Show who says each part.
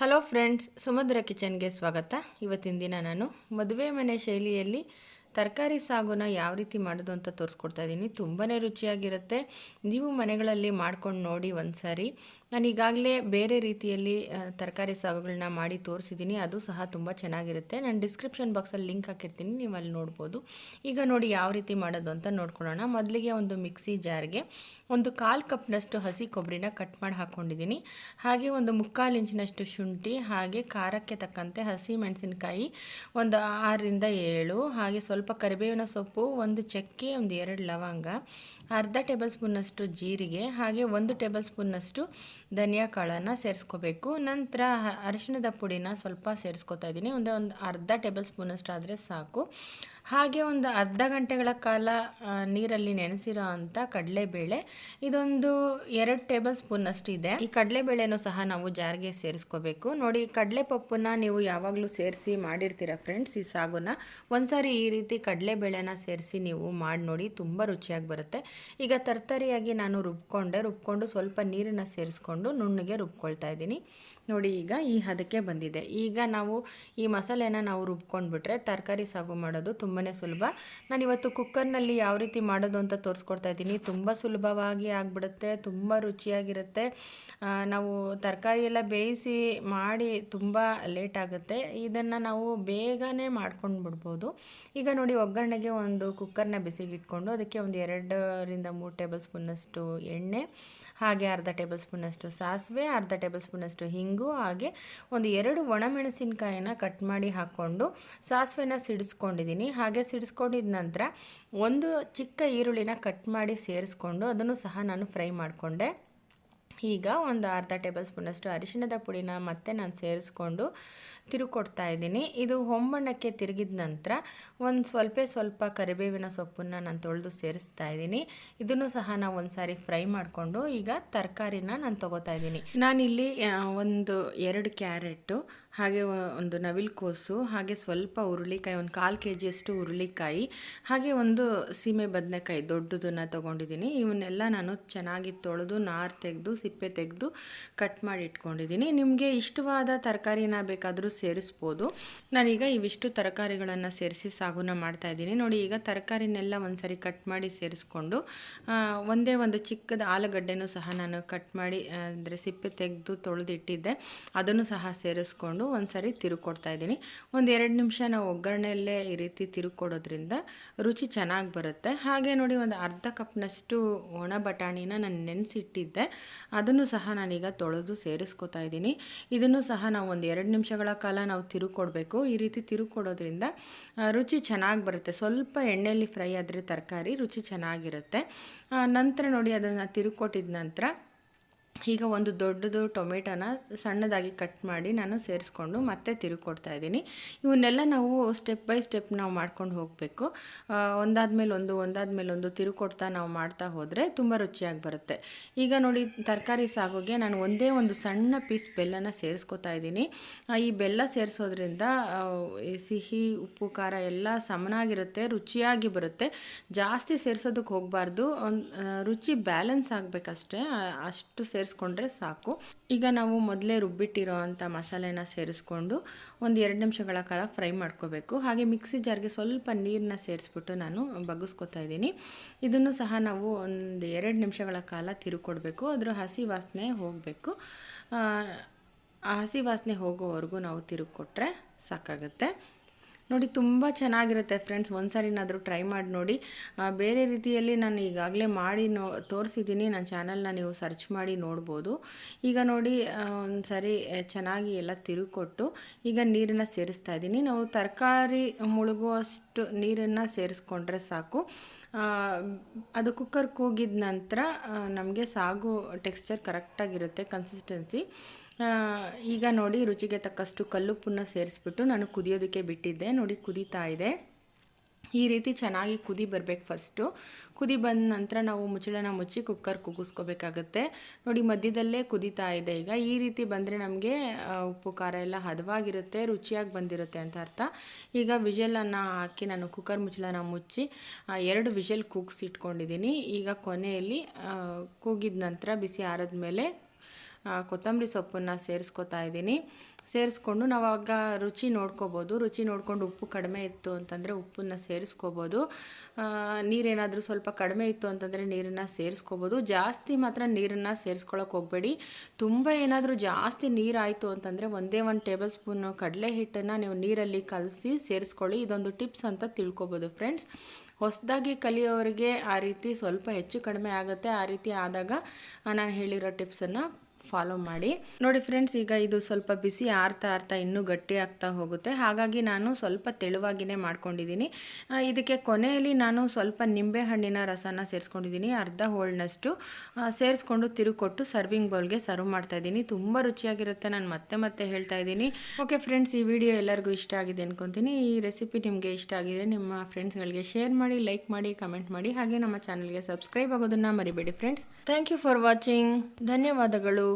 Speaker 1: Hello friends ಸುಮಧುರ ಕಿಚನ್ಗೆ ಸ್ವಾಗತ. ಇವತ್ತಿನ ದಿನ ನಾನು ಮದುವೆ ಮನೆ ಶೈಲಿಯಲ್ಲಿ ತರಕಾರಿ ಸಾಗುನ ಯಾವ ರೀತಿ ಮಾಡೋದು ಅಂತ ತೋರಿಸ್ಕೊಡ್ತಾ ಇದ್ದೀನಿ ತುಂಬಾ ರುಚಿಯಾಗಿರುತ್ತೆ. ನೀವು ಮನೆಗಳಲ್ಲಿ ಮಾಡ್ಕೊಂಡು ನೋಡಿ ಒಂದು ಸಾರಿ ನಾನು ಈಗಾಗಲೇ ಬೇರೆ ರೀತಿಯಲ್ಲಿ ತರಕಾರಿ ಸಾಗುಗಳನ್ನ ಮಾಡಿ ತೋರಿಸಿದ್ದೀನಿ ಅದು ಸಹ ತುಂಬ ಚೆನ್ನಾಗಿರುತ್ತೆ. ನಾನು ಡಿಸ್ಕ್ರಿಪ್ಷನ್ ಬಾಕ್ಸಲ್ಲಿ ಲಿಂಕ್ ಹಾಕಿರ್ತೀನಿ. ನೀವು ಅಲ್ಲಿ ನೋಡ್ಬೋದು. ಈಗ ನೋಡಿ ಯಾವ ರೀತಿ ಮಾಡೋದು ಅಂತ ನೋಡ್ಕೊಳ್ಳೋಣ. ಮೊದಲಿಗೆ ಒಂದು ಮಿಕ್ಸಿ ಜಾರ್ಗೆ ಒಂದು ಕಾಲು ಕಪ್ನಷ್ಟು ಹಸಿ ಕೊಬ್ಬರಿನ ಕಟ್ ಮಾಡಿ ಹಾಕ್ಕೊಂಡಿದ್ದೀನಿ ಹಾಗೆ ಒಂದು ಮುಕ್ಕಾಲು ಇಂಚಿನಷ್ಟು ಶುಂಠಿ, ಹಾಗೆ ಖಾರಕ್ಕೆ ತಕ್ಕಂತೆ ಹಸಿ ಮೆಣಸಿನಕಾಯಿ, ಒಂದು ಆರರಿಂದ ಏಳು, ಹಾಗೆ ಸ್ವಲ್ಪ ಕರಿಬೇವಿನ ಸೊಪ್ಪು, ಒಂದು ಚಕ್ಕೆ, ಒಂದು ಎರಡು ಲವಂಗ, ಅರ್ಧ ಟೇಬಲ್ ಸ್ಪೂನಷ್ಟು ಜೀರಿಗೆ, ಹಾಗೆ ಒಂದು ಟೇಬಲ್ ಸ್ಪೂನಷ್ಟು ಧನಿಯಾ ಕಾಳನ್ನು ಸೇರಿಸ್ಕೋಬೇಕು. ನಂತರ ಅರಿಶಿಣದ ಪುಡಿನ ಸ್ವಲ್ಪ ಸೇರಿಸ್ಕೊತಾ ಇದ್ದೀನಿ. ಒಂದು ಒಂದು ಅರ್ಧ ಟೇಬಲ್ ಸ್ಪೂನಷ್ಟು ಆದರೆ ಸಾಕು. ಹಾಗೆ ಒಂದು ಅರ್ಧ ಗಂಟೆಗಳ ಕಾಲ ನೀರಲ್ಲಿ ನೆನೆಸಿರೋ ಅಂಥ ಕಡಲೆಬೇಳೆ. ಇದೊಂದು ಎರಡು ಟೇಬಲ್ ಸ್ಪೂನಷ್ಟು ಇದೆ. ಈ ಕಡಲೆಬೇಳೆನೂ ಸಹ ನಾವು ಜಾರ್ಗೆ ಸೇರಿಸ್ಕೋಬೇಕು. ನೋಡಿ ಕಡಲೆ ಪಪ್ಪನ್ನ ನೀವು ಯಾವಾಗಲೂ ಸೇರಿಸಿ ಮಾಡಿರ್ತೀರ ಫ್ರೆಂಡ್ಸ್, ಈ ಸಾಗುನ. ಒಂದ್ಸಾರಿ ಈ ರೀತಿ ಕಡಲೆಬೇಳೆನ ಸೇರಿಸಿ ನೀವು ಮಾಡಿ ನೋಡಿ, ತುಂಬ ರುಚಿಯಾಗಿ ಬರುತ್ತೆ. ಈಗ ತರ್ತರಿಯಾಗಿ ನಾನು ರುಬ್ಕೊಂಡೆ. ರುಬ್ಕೊಂಡು ಸ್ವಲ್ಪ ನೀರನ್ನು ಸೇರಿಸ್ಕೊಂಡು ನುಣ್ಣಗೆ ರುಬ್ಕೊಳ್ತಾ ಇದ್ದೀನಿ. ನೋಡಿ, ಈಗ ಈ ಹದಕ್ಕೆ ಬಂದಿದೆ. ಈಗ ನಾವು ಈ ಮಸಾಲೆನ ನಾವು ರುಬ್ಕೊಂಡ್ಬಿಟ್ರೆ ತರಕಾರಿ ಸಾಗು ಮಾಡೋದು ತುಂಬಾ ಸುಲಭ. ನಾನು ಇವತ್ತು ಕುಕ್ಕರ್ನಲ್ಲಿ ಯಾವ ರೀತಿ ಮಾಡೋದು ಅಂತ ತೋರಿಸ್ಕೊಡ್ತಾ ಇದ್ದೀನಿ. ತುಂಬ ಸುಲಭವಾಗಿ ಆಗಿಬಿಡುತ್ತೆ, ತುಂಬ ರುಚಿಯಾಗಿರುತ್ತೆ. ನಾವು ತರಕಾರಿ ಎಲ್ಲ ಬೇಯಿಸಿ ಮಾಡಿ ತುಂಬ ಲೇಟ್ ಆಗುತ್ತೆ. ಇದನ್ನು ನಾವು ಬೇಗನೆ ಮಾಡ್ಕೊಂಡು ಬಿಡ್ಬೋದು ಈಗ ನೋಡಿ ಒಗ್ಗರಣೆಗೆ ಒಂದು ಕುಕ್ಕರ್ನ ಬಿಸಿಗೆ ಇಟ್ಕೊಂಡು ಅದಕ್ಕೆ ಒಂದು ಎರಡರಿಂದ ಮೂರು ಟೇಬಲ್ ಸ್ಪೂನಷ್ಟು ಎಣ್ಣೆ, ಹಾಗೆ ಅರ್ಧ ಟೇಬಲ್ ಸ್ಪೂನಷ್ಟು ಸಾಸಿವೆ, ಅರ್ಧ ಟೇಬಲ್ ಸ್ಪೂನಷ್ಟು ಹಿಂಗು, ಹಾಗೆ ಒಂದು ಎರಡು ಒಣಮೆಣಸಿನಕಾಯಿನ ಕಟ್ ಮಾಡಿ ಹಾಕ್ಕೊಂಡು ಸಾಸಿವೆನ ಸಿಡಿಸ್ಕೊಂಡಿದ್ದೀನಿ. ಸಿಡಿಸ್ಕೊಂಡಿದ ನಂತರ ಒಂದು ಚಿಕ್ಕ ಈರುಳ್ಳಿನ ಕಟ್ ಮಾಡಿ ಸೇರಿಸ್ಕೊಂಡು ಅದನ್ನು ಸಹ ನಾನು ಫ್ರೈ ಮಾಡಿಕೊಂಡೆ. ಈಗ ಒಂದು ಅರ್ಧ ಟೇಬಲ್ ಸ್ಪೂನಷ್ಟು ಅರಿಶಿಣದ ಪುಡಿನ ಮತ್ತೆ ನಾನು ಸೇರಿಸ್ಕೊಂಡು ತಿರುಕೊಡ್ತಾ ಇದ್ದೀನಿ. ಇದು ಹೊಂಬಣ್ಣಕ್ಕೆ ತಿರುಗಿದ ನಂತರ ಒಂದು ಸ್ವಲ್ಪ ಸ್ವಲ್ಪ ಕರಿಬೇವಿನ ಸೊಪ್ಪನ್ನು ನಾನು ತೊಳೆದು ಸೇರಿಸ್ತಾ ಇದ್ದೀನಿ. ಇದನ್ನು ಸಹ ನಾವು ಒಂದು ಸಾರಿ ಫ್ರೈ ಮಾಡಿಕೊಂಡು ಈಗ ತರಕಾರಿನ ನಾನು ತೊಗೋತಾ ಇದ್ದೀನಿ. ನಾನಿಲ್ಲಿ ಒಂದು ಎರಡು ಕ್ಯಾರೆಟು ಹಾಗೆ ಒಂದು ಒಂದು ನವಿಲುಕೋಸು ಹಾಗೆ ಸ್ವಲ್ಪ ಹುರುಳಿಕಾಯಿ, ಒಂದು ಕಾಲು ಕೆ ಜಿಯಷ್ಟು ಹುರುಳಿಕಾಯಿ, ಹಾಗೆ ಒಂದು ಸೀಮೆ ಬದನೆಕಾಯಿ ದೊಡ್ಡದನ್ನು ತೊಗೊಂಡಿದ್ದೀನಿ. ಇವನ್ನೆಲ್ಲ ನಾನು ಚೆನ್ನಾಗಿ ತೊಳೆದು, ನಾರು ತೆಗೆದು, ಸಿಪ್ಪೆ ತೆಗೆದು ಕಟ್ ಮಾಡಿ ಇಟ್ಕೊಂಡಿದ್ದೀನಿ. ನಿಮಗೆ ಇಷ್ಟವಾದ ತರಕಾರಿನ ಬೇಕಾದರೂ ಸೇರಿಸ್ಬೋದು. ನಾನೀಗ ಇವಿಷ್ಟು ತರಕಾರಿಗಳನ್ನು ಸೇರಿಸಿ ಸಾಗುನ ಮಾಡ್ತಾ ಇದ್ದೀನಿ. ನೋಡಿ, ಈಗ ತರಕಾರಿನೆಲ್ಲ ಒಂದ್ಸರಿ ಕಟ್ ಮಾಡಿ ಸೇರಿಸ್ಕೊಂಡು ಒಂದೇ ಒಂದು ಚಿಕ್ಕದ ಆಲೂಗಡ್ಡೆನೂ ಸಹ ನಾನು ಕಟ್ ಮಾಡಿ ಅಂದರೆ ಸಿಪ್ಪೆ ತೆಗೆದು ತೊಳೆದಿಟ್ಟಿದ್ದೆ. ಅದನ್ನು ಸಹ ಸೇರಿಸ್ಕೊಂಡು ಒಂದ್ಸರಿ ತಿರುಕೊಡ್ತಾ ಇದ್ದೀನಿ. ಒಂದು ಎರಡು ನಿಮಿಷ ನಾವು ಒಗ್ಗರಣೆಯಲ್ಲೇ ಈ ರೀತಿ ತಿರುಕೊಡೋದ್ರಿಂದ ರುಚಿ ಚೆನ್ನಾಗಿ ಬರುತ್ತೆ. ಹಾಗೆ ನೋಡಿ ಒಂದು ಅರ್ಧ ಕಪ್ನಷ್ಟು ಒಣ ಬಟಾಣಿನ ನಾನು ನೆನೆಸಿಟ್ಟಿದ್ದೆ. ಅದನ್ನು ಸಹ ನಾನೀಗ ತೊಳೆದು ಸೇರಿಸ್ಕೊತಾ ಇದ್ದೀನಿ. ಇದನ್ನು ಸಹ ನಾವು ಒಂದು ಎರಡು ನಿಮಿಷಗಳ ಕಾಲ ನಾವು ತಿರುಕೊಡಬೇಕು. ಈ ರೀತಿ ತಿರುಕೊಡೋದ್ರಿಂದ ರುಚಿ ಚೆನ್ನಾಗಿ ಬರುತ್ತೆ. ಸ್ವಲ್ಪ ಎಣ್ಣೆಯಲ್ಲಿ ಫ್ರೈ ಆದರೆ ತರಕಾರಿ ರುಚಿ ಚೆನ್ನಾಗಿರುತ್ತೆ. ನಂತರ ನೋಡಿ ಅದನ್ನು ತಿರುಕೊಟ್ಟಿದ ನಂತರ ಈಗ ಒಂದು ದೊಡ್ಡದು ಟೊಮೆಟೊನ ಸಣ್ಣದಾಗಿ ಕಟ್ ಮಾಡಿ ನಾನು ಸೇರಿಸ್ಕೊಂಡು ಮತ್ತೆ ತಿರುಗಿಕೊಡ್ತಾ ಇದ್ದೀನಿ. ಇವನ್ನೆಲ್ಲ ನಾವು ಸ್ಟೆಪ್ ಬೈ ಸ್ಟೆಪ್ ನಾವು ಮಾಡ್ಕೊಂಡು ಹೋಗಬೇಕು. ಒಂದಾದ್ಮೇಲೆ ಒಂದು ಒಂದಾದ್ಮೇಲೆ ಒಂದು ತಿರುಕೊಡ್ತಾ ನಾವು ಮಾಡ್ತಾ ಹೋದರೆ ತುಂಬ ರುಚಿಯಾಗಿ ಬರುತ್ತೆ. ಈಗ ನೋಡಿ, ತರಕಾರಿ ಸಾಗೋಗೆ ನಾನು ಒಂದೇ ಒಂದು ಸಣ್ಣ ಪೀಸ್ ಬೆಲ್ಲನ ಸೇರಿಸ್ಕೊತಾ ಇದ್ದೀನಿ. ಈ ಬೆಲ್ಲ ಸೇರಿಸೋದ್ರಿಂದ ಸಿಹಿ, ಉಪ್ಪು, ಖಾರ ಎಲ್ಲ ಸಮನಾಗಿರುತ್ತೆ, ರುಚಿಯಾಗಿ ಬರುತ್ತೆ. ಜಾಸ್ತಿ ಸೇರಿಸೋದಕ್ಕೆ ಹೋಗಬಾರ್ದು. ರುಚಿ ಬ್ಯಾಲೆನ್ಸ್ ಆಗಬೇಕಷ್ಟೇ. ಅಷ್ಟು ಸೇರಿಸ್ಕೊಂಡ್ರೆ ಸಾಕು. ಈಗ ನಾವು ಮೊದಲೇ ರುಬ್ಬಿಟ್ಟಿರೋ ಅಂಥ ಮಸಾಲೆನ ಸೇರಿಸ್ಕೊಂಡು ಒಂದು ಎರಡು ನಿಮಿಷಗಳ ಕಾಲ ಫ್ರೈ ಮಾಡ್ಕೋಬೇಕು. ಹಾಗೆ ಮಿಕ್ಸಿ ಜಾರ್ಗೆ ಸ್ವಲ್ಪ ನೀರನ್ನ ಸೇರಿಸ್ಬಿಟ್ಟು ನಾನು ಬಗ್ಗಿಸ್ಕೊತಾ ಇದ್ದೀನಿ. ಇದನ್ನು ಸಹ ನಾವು ಒಂದು ಎರಡು ನಿಮಿಷಗಳ ಕಾಲ ತಿರುಕೊಡಬೇಕು. ಅದರ ಹಸಿ ವಾಸನೆ ಹೋಗಬೇಕು. ಆ ಹಸಿ ವಾಸನೆ ಹೋಗೋವರೆಗೂ ನಾವು ತಿರುಗಿ ಕೊಟ್ಟರೆ ಸಾಕಾಗುತ್ತೆ. ನೋಡಿ, ತುಂಬ ಚೆನ್ನಾಗಿರುತ್ತೆ ಫ್ರೆಂಡ್ಸ್. ಒಂದು ಸಾರಿನಾದರೂ ಟ್ರೈ ಮಾಡಿ ನೋಡಿ. ಬೇರೆ ರೀತಿಯಲ್ಲಿ ನಾನು ಈಗಾಗಲೇ ಮಾಡಿ ನೋ, ತೋರಿಸಿದ್ದೀನಿ. ನನ್ನ ಚಾನಲ್ನ ನೀವು ಸರ್ಚ್ ಮಾಡಿ ನೋಡ್ಬೋದು. ಈಗ ನೋಡಿ ಒಂದು ಸಾರಿ ಚೆನ್ನಾಗಿ ಎಲ್ಲ ತಿರುಗಿಕೊಟ್ಟು ಈಗ ನೀರನ್ನು ಸೇರಿಸ್ತಾ ಇದ್ದೀನಿ. ನಾವು ತರಕಾರಿ ಮುಳುಗುವಷ್ಟು ನೀರನ್ನು ಸೇರಿಸ್ಕೊಂಡ್ರೆ ಸಾಕು. ಅದು ಕುಕ್ಕರ್ ಕೂಗಿದ ನಂತರ ನಮಗೆ ಸಾಗು ಟೆಕ್ಸ್ಚರ್ ಕರೆಕ್ಟಾಗಿರುತ್ತೆ ಕನ್ಸಿಸ್ಟೆನ್ಸಿ ಈಗ ನೋಡಿ ರುಚಿಗೆ ತಕ್ಕಷ್ಟು ಕಲ್ಲುಪ್ಪನ್ನು ಸೇರಿಸ್ಬಿಟ್ಟು ನಾನು ಕುದಿಯೋದಕ್ಕೆ ಬಿಟ್ಟಿದ್ದೆ, ನೋಡಿ ಕುದೀತಾ ಇದೆ. ಈ ರೀತಿ ಚೆನ್ನಾಗಿ ಕುದಿ ಬರಬೇಕು ಫಸ್ಟು. ಕುದಿ ಬಂದ ನಂತರ ನಾವು ಮುಚ್ಚಳನ ಮುಚ್ಚಿ ಕುಕ್ಕರ್ ಕೂಗಿಸ್ಕೊಬೇಕಾಗುತ್ತೆ ನೋಡಿ, ಮಧ್ಯದಲ್ಲೇ ಕುದೀತಾ ಇದೆ ಈಗ. ಈ ರೀತಿ ಬಂದರೆ ನಮಗೆ ಉಪ್ಪು, ಖಾರ ಎಲ್ಲ ಹದವಾಗಿರುತ್ತೆ, ರುಚಿಯಾಗಿ ಬಂದಿರುತ್ತೆ ಅಂತ ಅರ್ಥ. ಈಗ ವಿಷಲನ್ನು ಹಾಕಿ ನಾನು ಕುಕ್ಕರ್ ಮುಚ್ಚಳನ ಮುಚ್ಚಿ ಎರಡು ವಿಷಲ್ ಕೂಗಿಸಿಟ್ಕೊಂಡಿದ್ದೀನಿ ಈಗ ಕೊನೆಯಲ್ಲಿ ಕೂಗಿದ ನಂತರ ಬಿಸಿ ಆರಿದ ಮೇಲೆ ಕೊತ್ತಂಬರಿ ಸೊಪ್ಪನ್ನು ಸೇರಿಸ್ಕೊತಾ ಇದ್ದೀನಿ ಸೇರಿಸ್ಕೊಂಡು ನಾವು ಆಗ ರುಚಿ ನೋಡ್ಕೋಬೋದು. ರುಚಿ ನೋಡಿಕೊಂಡು ಉಪ್ಪು ಕಡಿಮೆ ಇತ್ತು ಅಂತಂದರೆ ಉಪ್ಪನ್ನು ಸೇರಿಸ್ಕೋಬೋದು. ನೀರೇನಾದರೂ ಸ್ವಲ್ಪ ಕಡಿಮೆ ಇತ್ತು ಅಂತಂದರೆ ನೀರನ್ನು ಸೇರಿಸ್ಕೋಬೋದು. ಜಾಸ್ತಿ ಮಾತ್ರ ನೀರನ್ನು ಸೇರಿಸ್ಕೊಳಕ್ಕೆ ಹೋಗಬೇಡಿ. ತುಂಬ ಏನಾದರೂ ಜಾಸ್ತಿ ನೀರಾಯಿತು ಅಂತಂದರೆ ಒಂದೇ ಒಂದು ಟೇಬಲ್ ಸ್ಪೂನು ಕಡಲೆ ಹಿಟ್ಟನ್ನು ನೀವು ನೀರಲ್ಲಿ ಕಲಸಿ ಸೇರಿಸ್ಕೊಳ್ಳಿ. ಇದೊಂದು ಟಿಪ್ಸ್ ಅಂತ ತಿಳ್ಕೊಬೋದು ಫ್ರೆಂಡ್ಸ್. ಹೊಸದಾಗಿ ಕಲಿಯೋರಿಗೆ ಆ ರೀತಿ ಸ್ವಲ್ಪ ಹೆಚ್ಚು ಕಡಿಮೆ ಆಗುತ್ತೆ. ಆ ರೀತಿ ಆದಾಗ ನಾನು ಹೇಳಿರೋ ಟಿಪ್ಸನ್ನು ಫಾಲೋ ಮಾಡಿ. ನೋಡಿ ಫ್ರೆಂಡ್ಸ್ ಈಗ ಇದು ಸ್ವಲ್ಪ ಬಿಸಿ ಆರ್ತಾ ಆರ್ತಾ ಇನ್ನೂ ಗಟ್ಟಿ ಆಗ್ತಾ ಹೋಗುತ್ತೆ. ಹಾಗಾಗಿ ನಾನು ಸ್ವಲ್ಪ ತೆಳುವಾಗಿನೇ ಮಾಡ್ಕೊಂಡಿದ್ದೀನಿ. ಇದಕ್ಕೆ ಕೊನೆಯಲ್ಲಿ ನಾನು ಸ್ವಲ್ಪ ನಿಂಬೆ ಹಣ್ಣಿನ ರಸನ ಸೇರಿಸ್ಕೊಂಡಿದ್ದೀನಿ. ಅರ್ಧ ಹೋಳ್ನಷ್ಟು ಸೇರಿಸ್ಕೊಂಡು ತಿರುಕೊಟ್ಟು ಸರ್ವಿಂಗ್ ಬೌಲ್ಗೆ ಸರ್ವ್ ಮಾಡ್ತಾ ಇದ್ದೀನಿ. ತುಂಬ ರುಚಿಯಾಗಿರುತ್ತೆ. ನಾನು ಮತ್ತೆ ಮತ್ತೆ ಹೇಳ್ತಾ ಇದ್ದೀನಿ. ಓಕೆ ಫ್ರೆಂಡ್ಸ್ ಈ ವಿಡಿಯೋ ಎಲ್ಲರಿಗೂ ಇಷ್ಟ ಆಗಿದೆ ಅನ್ಕೊತೀನಿ. ಈ ರೆಸಿಪಿ ನಿಮಗೆ ಇಷ್ಟ ಆಗಿದೆ ನಿಮ್ಮ ಫ್ರೆಂಡ್ಸ್ಗಳಿಗೆ ಶೇರ್ ಮಾಡಿ ಲೈಕ್ ಮಾಡಿ ಕಮೆಂಟ್ ಮಾಡಿ. ಹಾಗೆ ನಮ್ಮ ಚಾನಲ್ಗೆ ಸಬ್ಸ್ಕ್ರೈಬ್ ಆಗೋದನ್ನು ಮರಿಬೇಡಿ friends thank you for watching ಧನ್ಯವಾದಗಳು.